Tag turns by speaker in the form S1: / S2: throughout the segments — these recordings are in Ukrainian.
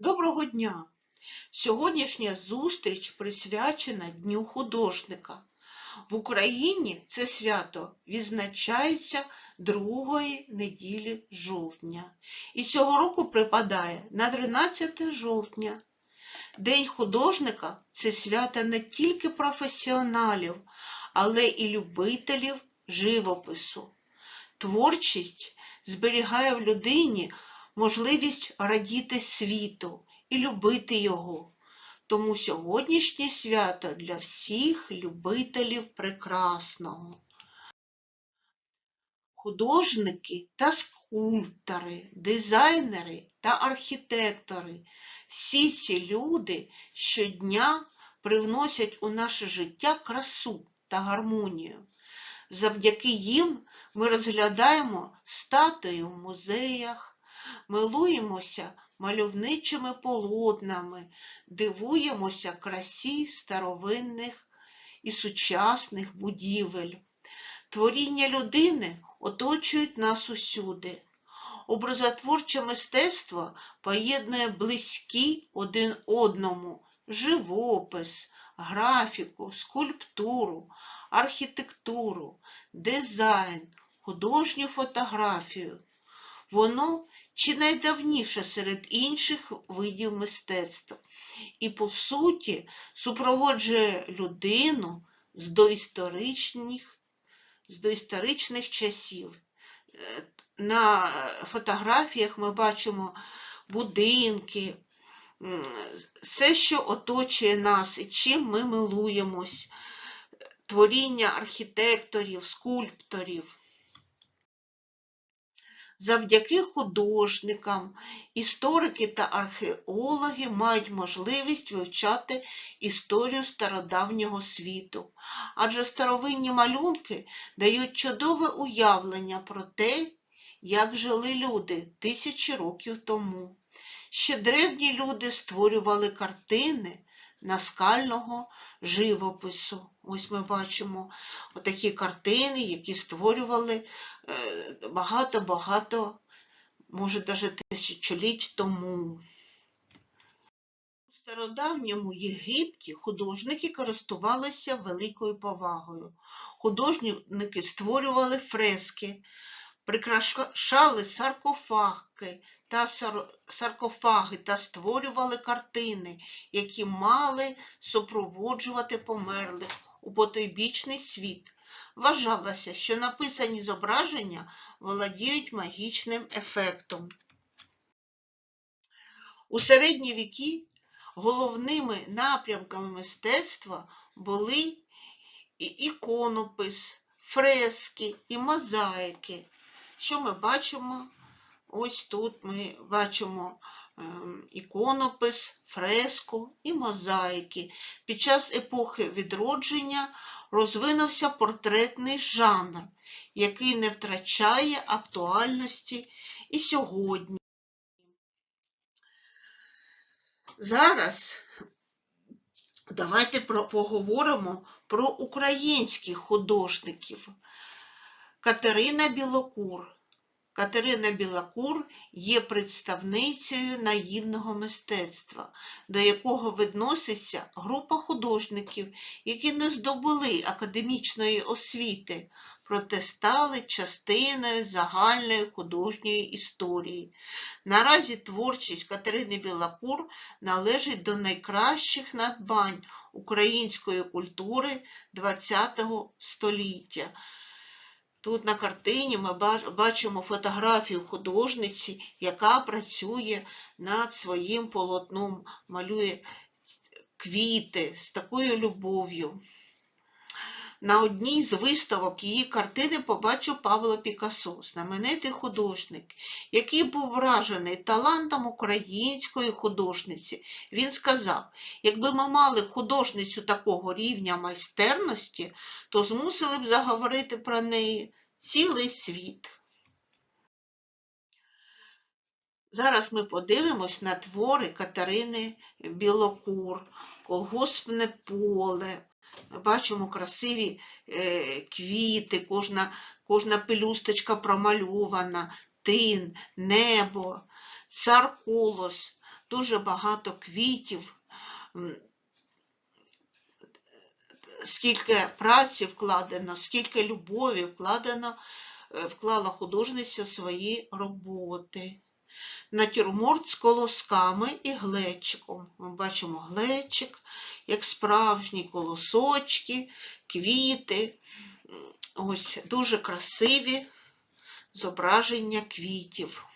S1: Доброго дня! Сьогоднішня зустріч присвячена Дню художника. В Україні це свято відзначається другої неділі жовтня. І цього року припадає на 13 жовтня. День художника це свято не тільки професіоналів, але і любителів живопису. Творчість зберігає в людині можливість радіти світу і любити його. Тому сьогоднішнє свято для всіх любителів прекрасного. Художники та скульптори, дизайнери та архітектори всі ці люди щодня привносять у наше життя красу та гармонію. Завдяки їм ми розглядаємо статуї в музеях, милуємося мальовничими полотнами, дивуємося красі старовинних і сучасних будівель. Творіння людини оточують нас усюди. Образотворче мистецтво поєднує близькі один одному живопис, графіку, скульптуру, архітектуру, дизайн, художню фотографію. Воно чи найдавніше серед інших видів мистецтва і, по суті, супроводжує людину з доісторичних, з доісторичних часів. Е, На фотографіях ми бачимо будинки, все, що оточує нас і чим ми милуємось, творіння архітекторів, скульпторів. Завдяки художникам історики та археологи мають можливість вивчати історію стародавнього світу, адже старовинні малюнки дають чудове уявлення про те, як жили люди тисячі років тому. Ще древні люди створювали картини наскального живопису. Ось ми бачимо отакі картини, які створювали е, багато-багато, може, навіть тисячоліть тому. У стародавньому Єгипті художники користувалися великою повагою. Художники створювали фрески, прикрашали саркофаги та саркофаги та створювали картини, які мали супроводжувати померлих у потойбічний світ. Вважалося, що написані зображення володіють магічним ефектом. У середні віки головними напрямками мистецтва були і іконопис, фрески і мозаїки. Що ми бачимо? Ось тут ми бачимо ем, іконопис, фреску і мозаїки. Під час епохи відродження розвинувся портретний жанр, який не втрачає актуальності і сьогодні. Зараз давайте поговоримо про українських художників. Катерина Білокур. Катерина Білокур є представницею наївного мистецтва, до якого відноситься група художників, які не здобули академічної освіти, проте стали частиною загальної художньої історії. Наразі творчість Катерини Білокур належить до найкращих надбань української культури ХХ століття. Тут на картині ми бачимо фотографію художниці, яка працює над своїм полотном, малює квіти з такою любов'ю. На одній з виставок її картини побачив Павло Пікассо, знаменитий художник, який був вражений талантом української художниці. Він сказав, якби ми мали художницю такого рівня майстерності, то змусили б заговорити про неї цілий світ. Зараз ми подивимось на твори Катерини Білокур, колгоспне поле. Ми бачимо красиві е, квіти, кожна, кожна пелюсточка промальована, тин, небо, цар колос. дуже багато квітів, скільки праці вкладено, скільки любові вкладено, е, вклала художниця свої роботи. Натюрморт з колосками і глечиком. Ми бачимо глечик, як справжні колосочки, квіти. Ось дуже красиві зображення квітів.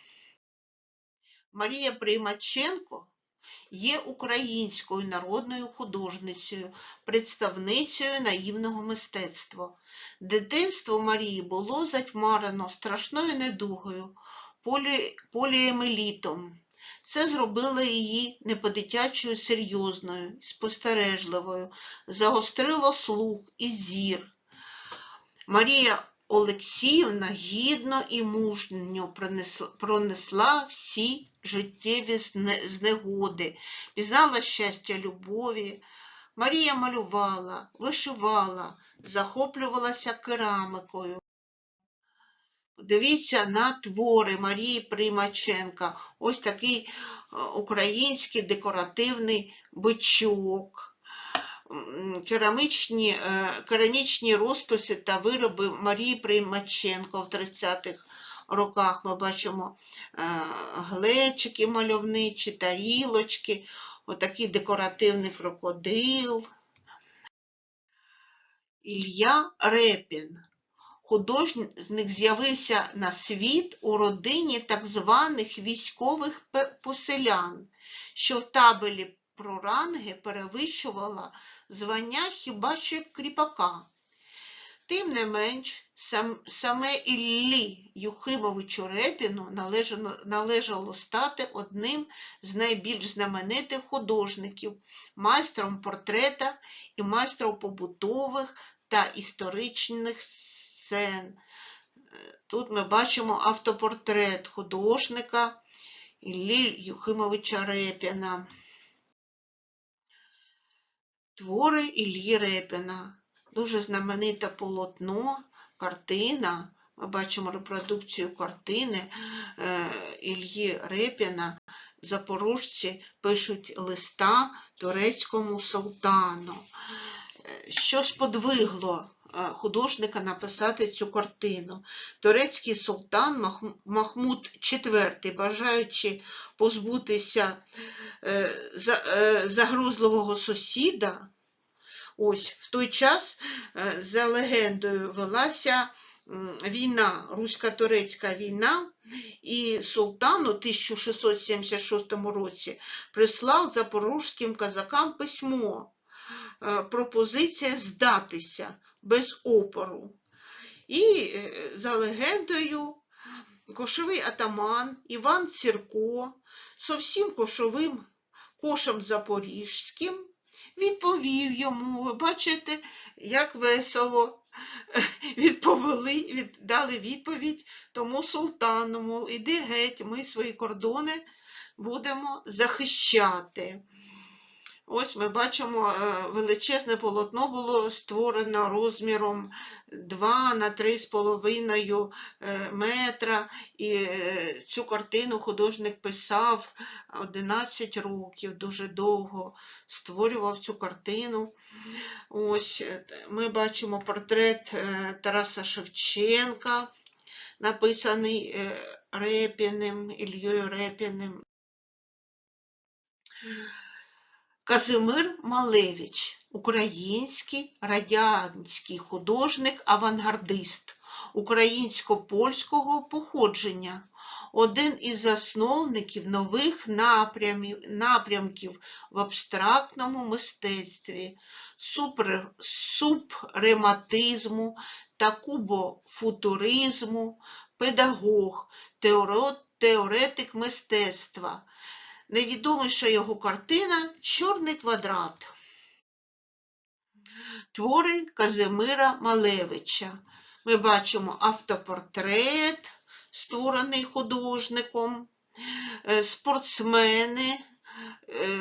S1: Марія Приймаченко є українською народною художницею, представницею наївного мистецтва. Дитинство Марії було затьмарено страшною недугою, полі... поліемелітом. Це зробило її не по-дитячою серйозною, спостережливою, загострило слух і зір. Марія Олексіївна гідно і мужньо пронесла, всі життєві знегоди, пізнала щастя любові. Марія малювала, вишивала, захоплювалася керамикою. Подивіться на твори Марії Приймаченка. Ось такий е, український декоративний бичок керамічні, е, керамічні розписи та вироби Марії Приймаченко в 30-х роках. Ми бачимо е, глечики мальовничі, тарілочки, отакий декоративний крокодил. Ілля Репін. Художник з'явився на світ у родині так званих військових поселян, що в табелі про ранги перевищувала звання хіба що кріпака. Тим не менш, сам, саме Іллі Юхимовичу Репіну належало, належало стати одним з найбільш знаменитих художників, майстром портрета і майстром побутових та історичних сцен. Тут ми бачимо автопортрет художника Іллі Юхимовича Репіна. Твори Іллі Репіна. Дуже знамените полотно, картина. Ми бачимо репродукцію картини е, Ільї Репіна. Запорожці пишуть листа турецькому султану. Е, Що сподвигло художника написати цю картину? Турецький султан Мах- Махмуд IV, бажаючи позбутися е, е, загрузливого сусіда, ось в той час е, за легендою велася війна, русько-турецька війна, і султан у 1676 році прислав запорожським козакам письмо, е, пропозиція здатися без опору. І е, за легендою кошовий атаман Іван Цірко со всім кошовим кошем запорізьким відповів йому, ви бачите, як весело відповіли, від, дали відповідь тому султану, мов, іди геть, ми свої кордони будемо захищати. Ось ми бачимо, е, величезне полотно було створено розміром 2 на 3,5 е, метра. І е, цю картину художник писав 11 років, дуже довго створював цю картину. Ось ми бачимо портрет Тараса Шевченка, написаний Репіним, Ільєю Репіним. Казимир Малевич, український радянський художник-авангардист українсько-польського походження, один із засновників нових напрямів, напрямків в абстрактному мистецтві, супрематизму та кубофутуризму, педагог, теоретик мистецтва. Найвідоміша його картина Чорний квадрат. Твори Казимира Малевича. Ми бачимо автопортрет, створений художником, е, спортсмени, е,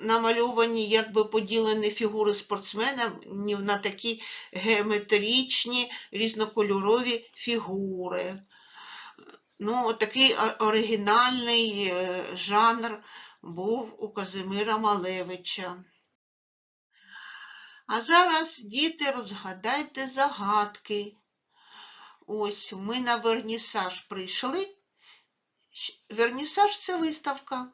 S1: намальовані, якби поділені фігури спортсменів на такі геометричні різнокольорові фігури. Ну, такий оригінальний е, жанр був у Казимира Малевича. А зараз, діти, розгадайте загадки. Ось ми на вернісаж прийшли. Вернісаж це виставка.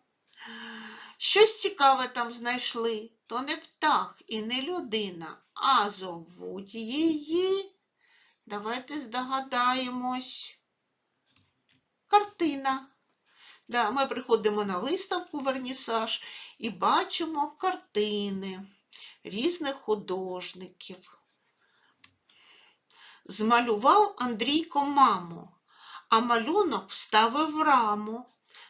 S1: Щось цікаве там знайшли. То не птах і не людина, а зовуть її. Давайте здогадаємось. Картина. Да, ми приходимо на виставку вернісаж і бачимо картини різних художників. Змалював Андрійко маму, а малюнок вставив в раму.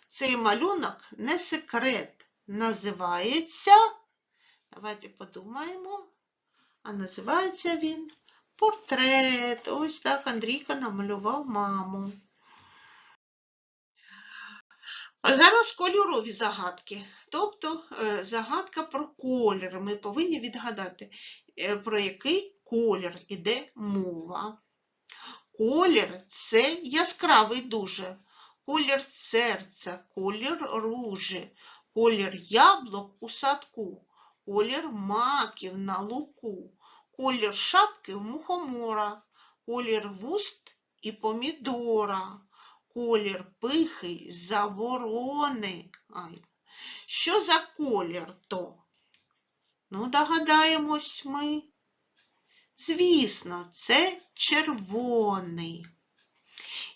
S1: Цей малюнок не секрет, називається, давайте подумаємо, а називається він портрет. Ось так Андрійко намалював маму. А зараз кольорові загадки. Тобто е, загадка про колір. Ми повинні відгадати, е, про який колір іде мова. Колір це яскравий дуже. Колір серця, колір ружі, колір яблук у садку, колір маків на луку, колір шапки в мухомора, колір вуст і помідора колір пихи заборони. Ай. Що за колір то? Ну, догадаємось ми. Звісно, це червоний.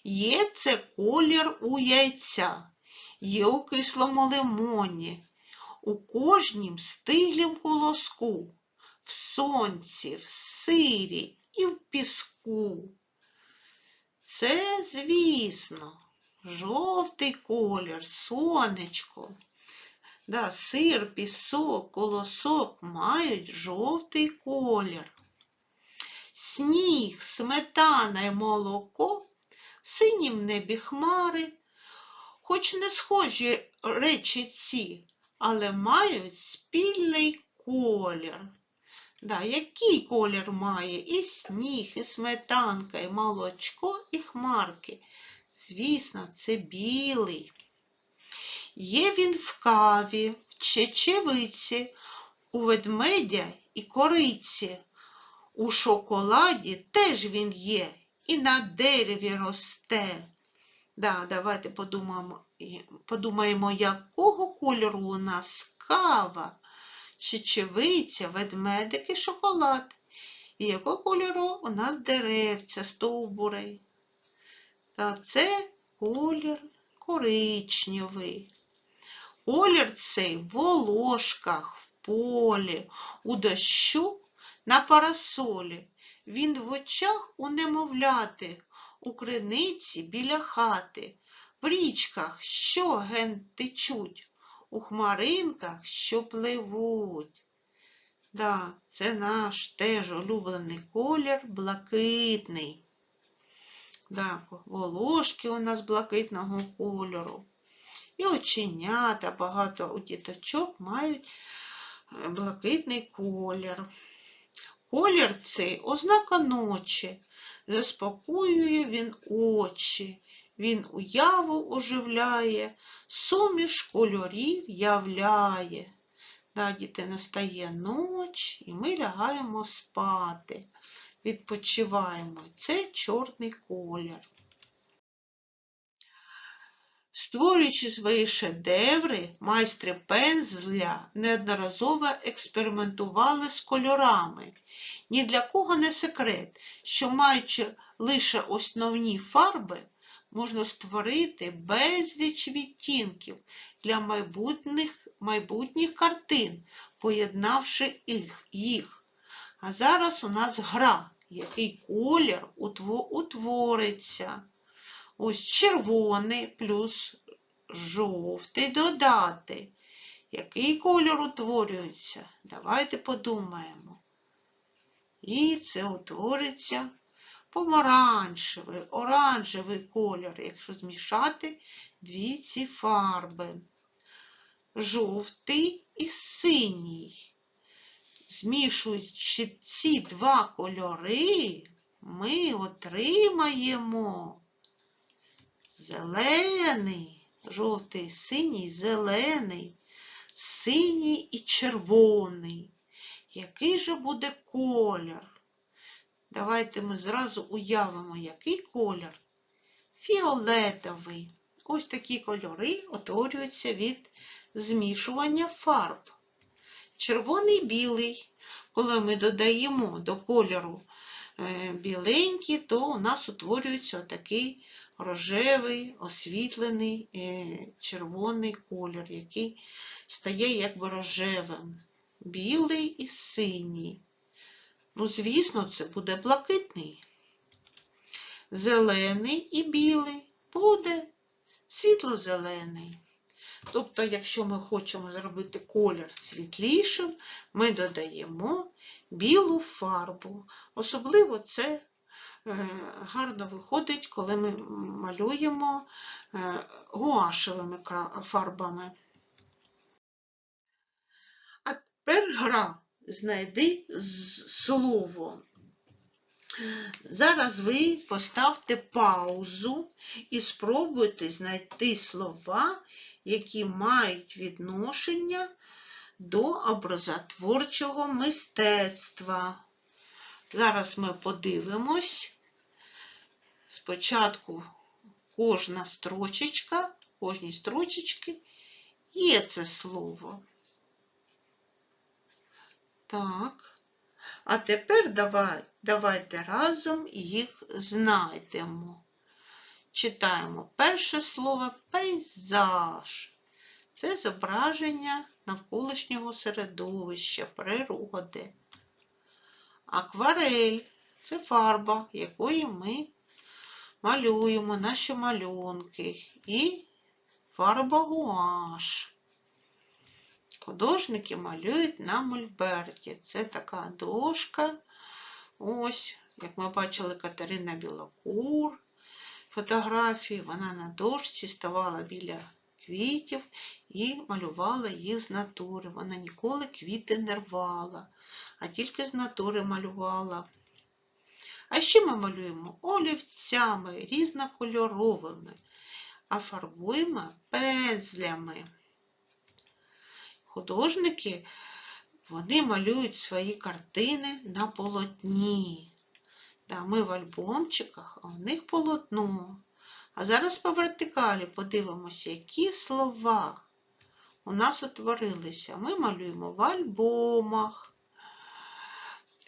S1: Є це колір у яйця, є у кислому лимоні, у кожнім стиглім колоску, в сонці, в сирі і в піску. Це, звісно, жовтий колір, сонечко. Да, сир, пісок, колосок мають жовтий колір. Сніг, сметана й молоко, в синім небі хмари, хоч не схожі речі ці, але мають спільний колір. Да, який колір має і сніг, і сметанка, і молочко, і хмарки? Звісно, це білий. Є він в каві, в чечевиці, у ведмедя і кориці. У шоколаді теж він є і на дереві росте. Да, давайте подумаємо, подумаємо, якого кольору у нас кава чечевиця, ведмедик і шоколад. І якого кольору у нас деревця, стовбури. Та це колір коричневий. Колір цей в волошках, в полі, у дощу на парасолі. Він в очах у немовляти, у криниці біля хати, в річках, що ген течуть, у хмаринках, що пливуть. Да, це наш теж улюблений колір блакитний. Да, волошки у нас блакитного кольору. І оченята, багато у діточок мають е, блакитний колір. Колір цей ознака ночі, заспокоює він очі, він уяву оживляє, суміш кольорів являє. Да, діти, настає ніч, і ми лягаємо спати, відпочиваємо. Це чорний колір. Створюючи свої шедеври, майстри пензля неодноразово експериментували з кольорами. Ні для кого не секрет, що маючи лише основні фарби, можна створити безліч відтінків для майбутніх, майбутніх картин, поєднавши їх, їх. А зараз у нас гра, який колір утвориться. Ось червоний плюс жовтий додати. Який кольор утворюється? Давайте подумаємо. І це утвориться помаранчевий, оранжевий колір, якщо змішати дві ці фарби. Жовтий і синій. Змішуючи ці два кольори, ми отримаємо зелений, жовтий, синій, зелений. синій і червоний. Який же буде колір? Давайте ми зразу уявимо, який колір. Фіолетовий. Ось такі кольори утворюються від змішування фарб. Червоний білий. Коли ми додаємо до кольору е, біленький, то у нас утворюється такий рожевий, освітлений е, червоний колір, який стає якби рожевим. Білий і синій. Ну, звісно, це буде блакитний. Зелений і білий буде світло-зелений. Тобто, якщо ми хочемо зробити колір світлішим, ми додаємо білу фарбу. Особливо це е, гарно виходить, коли ми малюємо е, гуашевими фарбами. А тепер гра знайди слово. Зараз ви поставте паузу і спробуйте знайти слова, які мають відношення до образотворчого мистецтва. Зараз ми подивимось. Спочатку кожна строчечка, кожній строчечці є це слово. Так. А тепер давай, давайте разом їх знайдемо. Читаємо перше слово пейзаж. Це зображення навколишнього середовища, природи. Акварель це фарба, якою ми малюємо наші малюнки. І фарба гуаш. Художники малюють на мольберті. Це така дошка. Ось, як ми бачили, Катерина Білокур. Фотографії. Вона на дошці ставала біля квітів і малювала їх з натури. Вона ніколи квіти не рвала, а тільки з натури малювала. А ще ми малюємо олівцями різнокольоровими, а фарбуємо пензлями. Художники вони малюють свої картини на полотні. Да, ми в альбомчиках, а в них полотно. А зараз по вертикалі подивимося, які слова у нас утворилися. Ми малюємо в альбомах.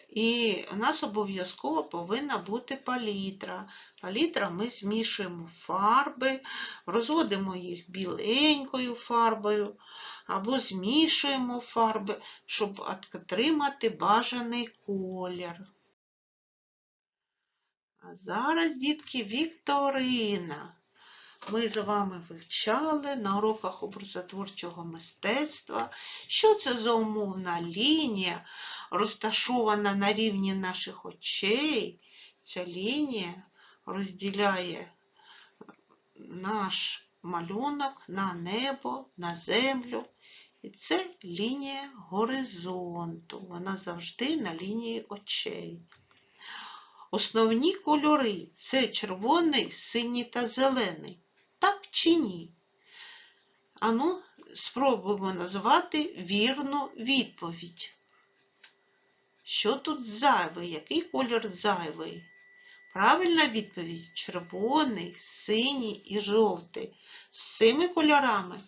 S1: І у нас обов'язково повинна бути палітра. Палітра ми змішуємо фарби, розводимо їх біленькою фарбою або змішуємо фарби, щоб отримати бажаний колір. А зараз, дітки, Вікторина. Ми з вами вивчали на уроках образотворчого мистецтва, що це за умовна лінія, розташована на рівні наших очей. Ця лінія розділяє наш малюнок на небо, на землю. І це лінія горизонту. Вона завжди на лінії очей. Основні кольори це червоний, синій та зелений. Так чи ні? Ану, спробуємо назвати вірну відповідь. Що тут зайвий? Який колір зайвий? Правильна відповідь червоний, синій і жовтий. З цими кольорами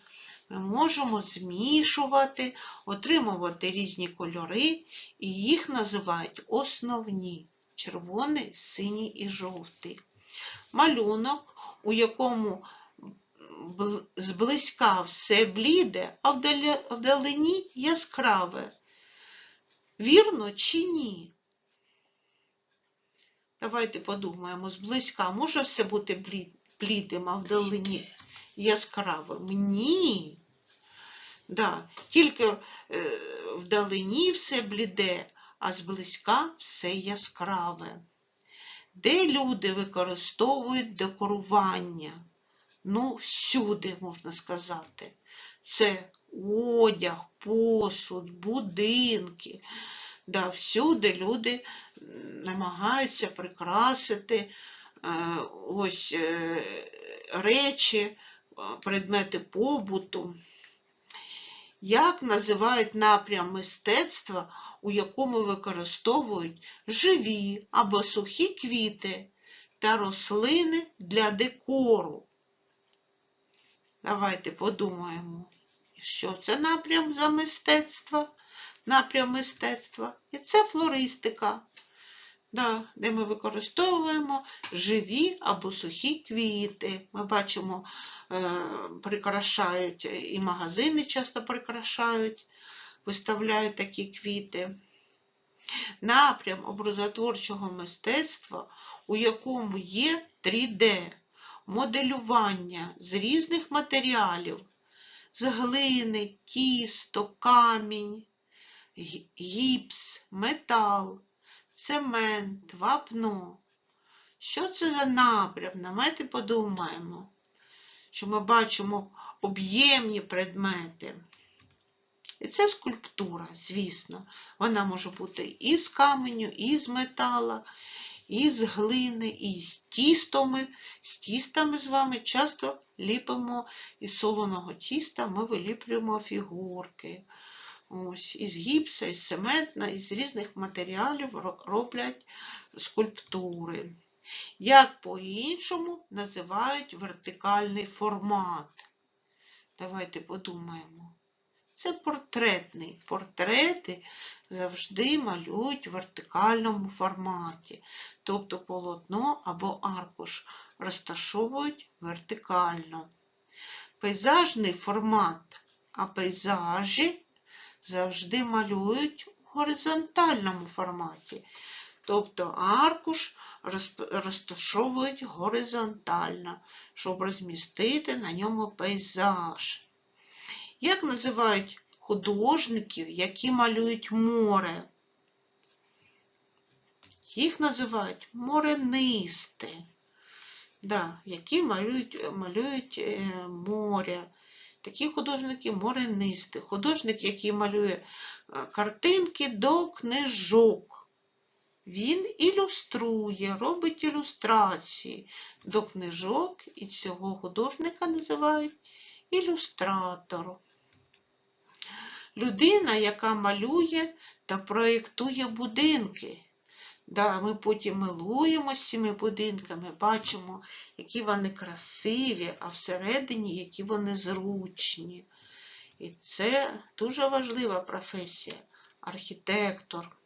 S1: ми можемо змішувати, отримувати різні кольори, і їх називають основні червоний, синій і жовтий. Малюнок, у якому зблизька все бліде, а вдалині яскраве. Вірно чи ні? Давайте подумаємо, зблизька може все бути блідим, а вдалині яскравим? Ні. Да, тільки е, вдалині все бліде, а зблизька все яскраве. Де люди використовують декорування? Ну, всюди, можна сказати. Це одяг, посуд, будинки. Да, всюди люди намагаються прикрасити е, ось е, речі, е, предмети побуту. Як називають напрям мистецтва, у якому використовують живі або сухі квіти та рослини для декору? Давайте подумаємо, що це напрям за мистецтва, напрям мистецтва. І це флористика, да, де ми використовуємо живі або сухі квіти. Ми бачимо, е, прикрашають і магазини часто прикрашають, виставляють такі квіти. Напрям образотворчого мистецтва, у якому є 3D, моделювання з різних матеріалів, з глини, тісто, камінь, гіпс, метал, цемент, вапно. Що це за напрям? Давайте подумаємо, що ми бачимо об'ємні предмети. І це скульптура, звісно. Вона може бути і з каменю, і з метала, і з глини, і з тістами. З тістами з вами часто ліпимо із солоного тіста, ми виліплюємо фігурки. Ось, із гіпса, із цементна, із різних матеріалів роблять скульптури. Як по-іншому називають вертикальний формат? Давайте подумаємо. Це портретний. Портрети завжди малюють в вертикальному форматі, тобто полотно або аркуш розташовують вертикально. Пейзажний формат, а пейзажі завжди малюють у горизонтальному форматі, тобто аркуш розташовують горизонтально, щоб розмістити на ньому пейзаж. Як називають художників, які малюють море? Їх називають моренисти, да, які малюють, малюють е, море. Такі художники моренисти. Художник, який малює е, картинки до книжок. Він ілюструє, робить ілюстрації до книжок, і цього художника називають ілюстратор. Людина, яка малює та проєктує будинки. Да, ми потім милуємося цими будинками, бачимо, які вони красиві, а всередині, які вони зручні. І це дуже важлива професія архітектор,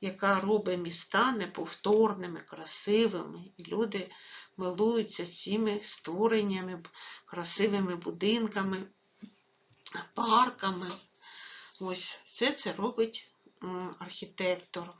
S1: яка робить міста неповторними, красивими. І люди милуються цими створеннями, красивими будинками, парками. Ось все це робить архітектор.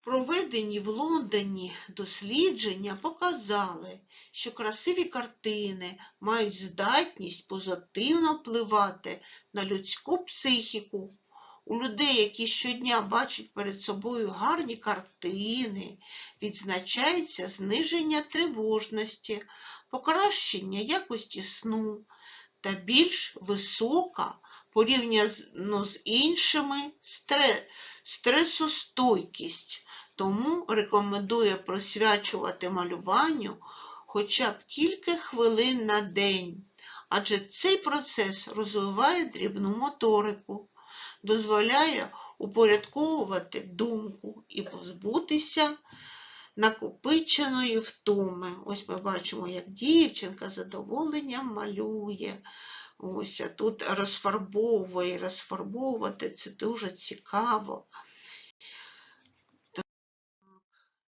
S1: Проведені в Лондоні дослідження показали, що красиві картини мають здатність позитивно впливати на людську психіку. У людей, які щодня бачать перед собою гарні картини, відзначається зниження тривожності, покращення якості сну та більш висока порівняно з іншими стресостойкість. Тому рекомендує присвячувати малюванню хоча б кілька хвилин на день, адже цей процес розвиває дрібну моторику, дозволяє упорядковувати думку і позбутися накопиченої втоми. Ось ми бачимо, як дівчинка задоволенням малює. Ось, а тут розфарбовує, розфарбовувати це дуже цікаво.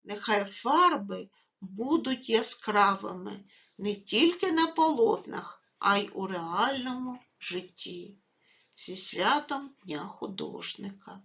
S1: Нехай фарби будуть яскравими не тільки на полотнах, а й у реальному житті. Зі святом Дня художника.